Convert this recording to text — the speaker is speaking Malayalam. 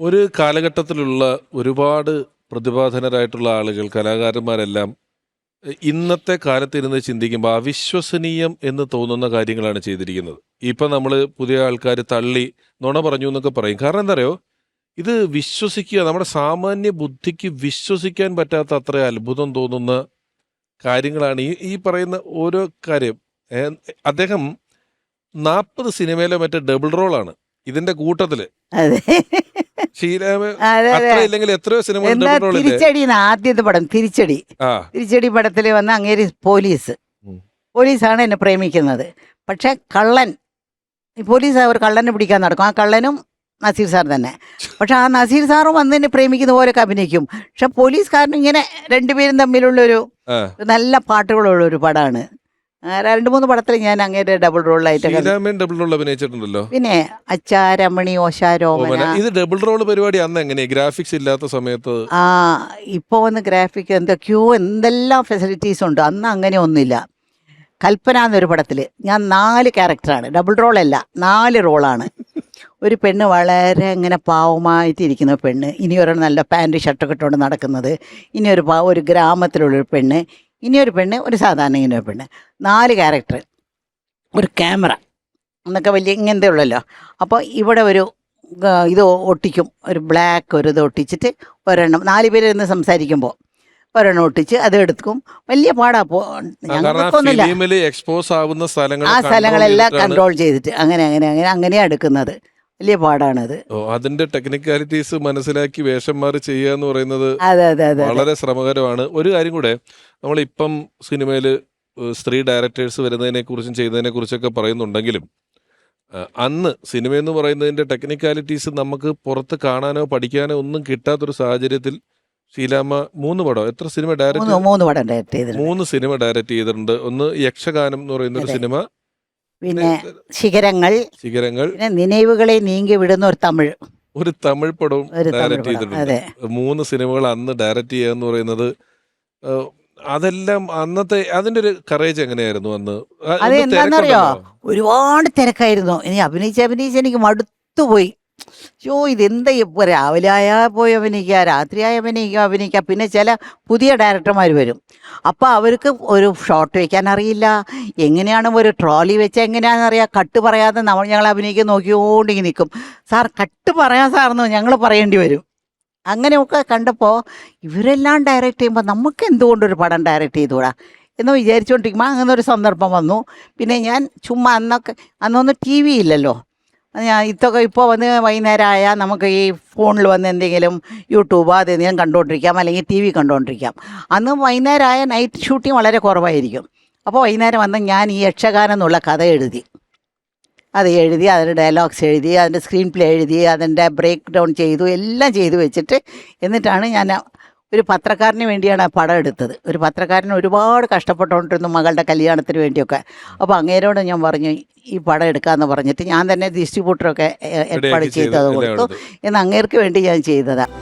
ഒരു കാലഘട്ടത്തിലുള്ള ഒരുപാട് പ്രതിഭാധനരായിട്ടുള്ള ആളുകൾ കലാകാരന്മാരെല്ലാം ഇന്നത്തെ കാലത്ത് ഇരുന്ന് ചിന്തിക്കുമ്പോൾ അവിശ്വസനീയം എന്ന് തോന്നുന്ന കാര്യങ്ങളാണ് ചെയ്തിരിക്കുന്നത്. ഇപ്പം നമ്മൾ പുതിയ ആൾക്കാർ തള്ളി നുണ പറഞ്ഞു എന്നൊക്കെ പറയും. കാരണം എന്താ അറിയോ ഇത് വിശ്വസിക്കുക നമ്മുടെ സാമാന്യ ബുദ്ധിക്ക് വിശ്വസിക്കാൻ പറ്റാത്ത അത്ര അത്ഭുതം തോന്നുന്ന കാര്യങ്ങളാണ്. ഈ ഈ പറയുന്ന ഓരോ കാര്യം അദ്ദേഹം നാൽപ്പത് സിനിമയിലെ മറ്റേ ഡബിൾ റോളാണ് ഇതിന്റെ കൂട്ടത്തിൽ. ഇല്ലെങ്കിൽ എത്രയോ സിനിമ എന്താ തിരിച്ചടി ആദ്യത്തെ പടം തിരിച്ചടി. തിരിച്ചടി പടത്തിൽ വന്ന അങ്ങേര് പോലീസ്. പോലീസാണ് എന്നെ പ്രേമിക്കുന്നത്. പക്ഷെ കള്ളൻ പോലീസ് ഒരു കള്ളനെ പിടിക്കാൻ നടക്കും. ആ കള്ളനും നസീർ സാർ തന്നെ. പക്ഷെ ആ നസീർ സാറും വന്ന് എന്നെ പ്രേമിക്കുന്ന പോലെയൊക്കെ അഭിനയിക്കും. പക്ഷെ പോലീസുകാരനും ഇങ്ങനെ രണ്ടുപേരും തമ്മിലുള്ളൊരു നല്ല പാട്ടുകളുള്ള ഒരു പടമാണ് രണ്ട് മൂന്ന് പടത്തിൽ ഞാൻ അങ്ങേരെ ഡബിൾ റോളായിട്ട് ഡബിൾ റോൾ അഭിനയിച്ചിട്ടുണ്ടല്ലോ. പിന്നെ അച്ചാരമണി ഓശാരോമന ഇത് ഡബിൾ റോൾ പരിപാടി അന്ന് എങ്ങനെ ഗ്രാഫിക്സ് ഇല്ലാത്ത സമയത്ത്. ആ ഇപ്പൊ വന്ന് ഗ്രാഫിക് എന്താ എന്തൊക്കെയോ എന്തെല്ലാം ഫെസിലിറ്റീസ് ഉണ്ട്. അന്ന് അങ്ങനെ ഒന്നുമില്ല. കൽപ്പന എന്നൊരു പടത്തിൽ ഞാൻ നാല് ക്യാരക്ടറാണ് ഡബിൾ റോൾ അല്ല നാല് റോളാണ് ഒരു പെണ്ണ് വളരെ ഇങ്ങനെ പാവമായിട്ട് ഇരിക്കുന്ന പെണ്ണ്. ഇനി ഒരാൾ നല്ല പാന്റ് ഷർട്ടൊക്കെ ഇട്ടുകൊണ്ട് നടക്കുന്നത്. ഇനി ഒരു പാവ ഒരു ഗ്രാമത്തിലുള്ളൊരു പെണ്ണ്. ഇനി ഒരു പെണ്ണ് ഒരു സാധാരണ ഇങ്ങനെ പെണ്ണ്. നാല് ക്യാരക്ടർ ഒരു ക്യാമറ എന്നൊക്കെ വലിയ ഇങ്ങനത്തെ ഉള്ളല്ലോ. അപ്പോൾ ഇവിടെ ഒരു ഇത് ഒട്ടിക്കും. ഒരു ബ്ലാക്ക് ഒരു ഇത് ഒട്ടിച്ചിട്ട് ഒരെണ്ണം നാല് പേര് ഇരുന്ന് സംസാരിക്കുമ്പോൾ ഒരെണ്ണം ഒട്ടിച്ച് അത് എടുക്കും. വലിയ പാടാ ഞങ്ങൾക്കൊന്നുമില്ല. എക്സ്പോസ് ആവുന്ന സ്ഥലങ്ങൾ ആ സ്ഥലങ്ങളെല്ലാം കൺട്രോൾ ചെയ്തിട്ട് അങ്ങനെ അങ്ങനെ അങ്ങനെ അങ്ങനെയാണ് എടുക്കുന്നത്. വലിയ പാടാണത്. ഓ, അതിന്റെ ടെക്നിക്കാലിറ്റീസ് മനസ്സിലാക്കി വേഷം മാറി ചെയ്യുക എന്ന് പറയുന്നത്. വളരെ ശ്രമകരമാണ്. ഒരു കാര്യം കൂടെ നമ്മളിപ്പം സിനിമയിൽ സ്ത്രീ ഡയറക്ടേഴ്സ് വരുന്നതിനെ കുറിച്ചും ചെയ്യുന്നതിനെ കുറിച്ചൊക്കെ പറയുന്നുണ്ടെങ്കിലും അന്ന് സിനിമ എന്ന് പറയുന്നതിന്റെ ടെക്നിക്കാലിറ്റീസ് നമുക്ക് പുറത്ത് കാണാനോ പഠിക്കാനോ ഒന്നും കിട്ടാത്തൊരു സാഹചര്യത്തിൽ ശീലാമ്മ മൂന്ന് പടം എത്ര സിനിമ ഡയറക്റ്റ് മൂന്ന് മൂന്ന് പടം ഡയറക്ട് ചെയ്തിട്ടുണ്ട്. മൂന്ന് സിനിമ ഡയറക്ട് ചെയ്തിട്ടുണ്ട്. ഒന്ന് യക്ഷഗാനം എന്ന് പറയുന്ന ഒരു സിനിമ പിന്നെ ശിഖരങ്ങൾ ശിഖരങ്ങൾ. പിന്നെ നീങ്ങി വിടുന്ന ഒരു തമിഴ്. ഒരു തമിഴ് പടവും ഡയറക്റ്റ് ചെയ്തിട്ടുണ്ട്. മൂന്ന് സിനിമകൾ അന്ന് ഡയറക്റ്റ് ചെയ്യുക എന്ന് പറയുന്നത് അതെല്ലാം അന്നത്തെ അതിന്റെ ഒരു കറേജ് എങ്ങനെയായിരുന്നു അന്ന്? അത് എന്താണെന്നറിയോ ഒരുപാട് തിരക്കായിരുന്നു. ഇനി അഭിനയിച്ച് അഭിനയിച്ച് എനിക്ക് മടുത്തുപോയി. യോ ഇതെന്താ ഇപ്പോൾ രാവിലെ ആയാൽ പോയി അഭിനയിക്കുക രാത്രിയായി അഭിനയിക്കുക അഭിനയിക്കുക പിന്നെ ചില പുതിയ ഡയറക്ടർമാർ വരും. അപ്പോൾ അവർക്ക് ഒരു ഷോട്ട് വയ്ക്കാൻ അറിയില്ല. എങ്ങനെയാണ് ഒരു ട്രോളി വെച്ചാൽ എങ്ങനെയാണെന്ന് അറിയാം. കട്ട് പറയാതെ നമ്മൾ ഞങ്ങൾ അഭിനയിക്കാൻ നോക്കിയോണ്ടിങ്ങനെ നിൽക്കും സാർ കട്ട് പറയാൻ സാറെന്ന് ഞങ്ങൾ പറയേണ്ടി വരും. അങ്ങനെയൊക്കെ കണ്ടപ്പോൾ ഇവരെല്ലാം ഡയറക്റ്റ് ചെയ്യുമ്പോൾ നമുക്ക് എന്തുകൊണ്ടൊരു പടം ഡയറക്റ്റ് ചെയ്തുകൂടാ? എന്ന് വിചാരിച്ചുകൊണ്ടിരിക്കുമ്പോൾ അങ്ങനെ ഒരു സന്ദർഭം വന്നു. പിന്നെ ഞാൻ ചുമ്മാ അന്നൊക്കെ അന്നൊന്നും ടി വി ഇല്ലല്ലോ. ഞാൻ ഇതൊക്കെ ഇപ്പോൾ വന്ന് വൈകുന്നേരം ആയാൽ നമുക്ക് ഈ ഫോണിൽ വന്ന് എന്തെങ്കിലും യൂട്യൂബ് അതെന്തെങ്കിലും കണ്ടുകൊണ്ടിരിക്കാം അല്ലെങ്കിൽ ടി വി കണ്ടുകൊണ്ടിരിക്കാം അന്ന് വൈകുന്നേരം ആയ നൈറ്റ് ഷൂട്ടിങ് വളരെ കുറവായിരിക്കും. അപ്പോൾ വൈകുന്നേരം വന്ന് ഞാൻ ഈ യക്ഷഗാനം എന്നുള്ള കഥ എഴുതി. അത് എഴുതി അതിന്റെ ഡയലോഗ്സ് എഴുതി അതിന്റെ സ്ക്രീൻ പ്ലേ എഴുതി അതിന്റെ ബ്രേക്ക് ഡൗൺ ചെയ്തു എല്ലാം ചെയ്തു വെച്ചിട്ട് എന്നിട്ടാണ് ഞാൻ ഒരു പത്രക്കാരന് വേണ്ടിയാണ് ആ പടം എടുത്തത്. ഒരു പത്രക്കാരൻ ഒരുപാട് കഷ്ടപ്പെട്ടുകൊണ്ടിരുന്നു മകളുടെ കല്യാണത്തിന് വേണ്ടിയൊക്കെ. അപ്പോൾ അങ്ങേരോട് ഞാൻ പറഞ്ഞു ഈ പടം എടുക്കാമെന്ന് പറഞ്ഞിട്ട് ഞാൻ തന്നെ ഡിസ്ട്രിബ്യൂട്ടറൊക്കെ ഏർപ്പാട് ചെയ്തത് കൊടുത്തു എന്ന് അങ്ങേർക്ക് വേണ്ടി ഞാൻ ചെയ്തതാണ്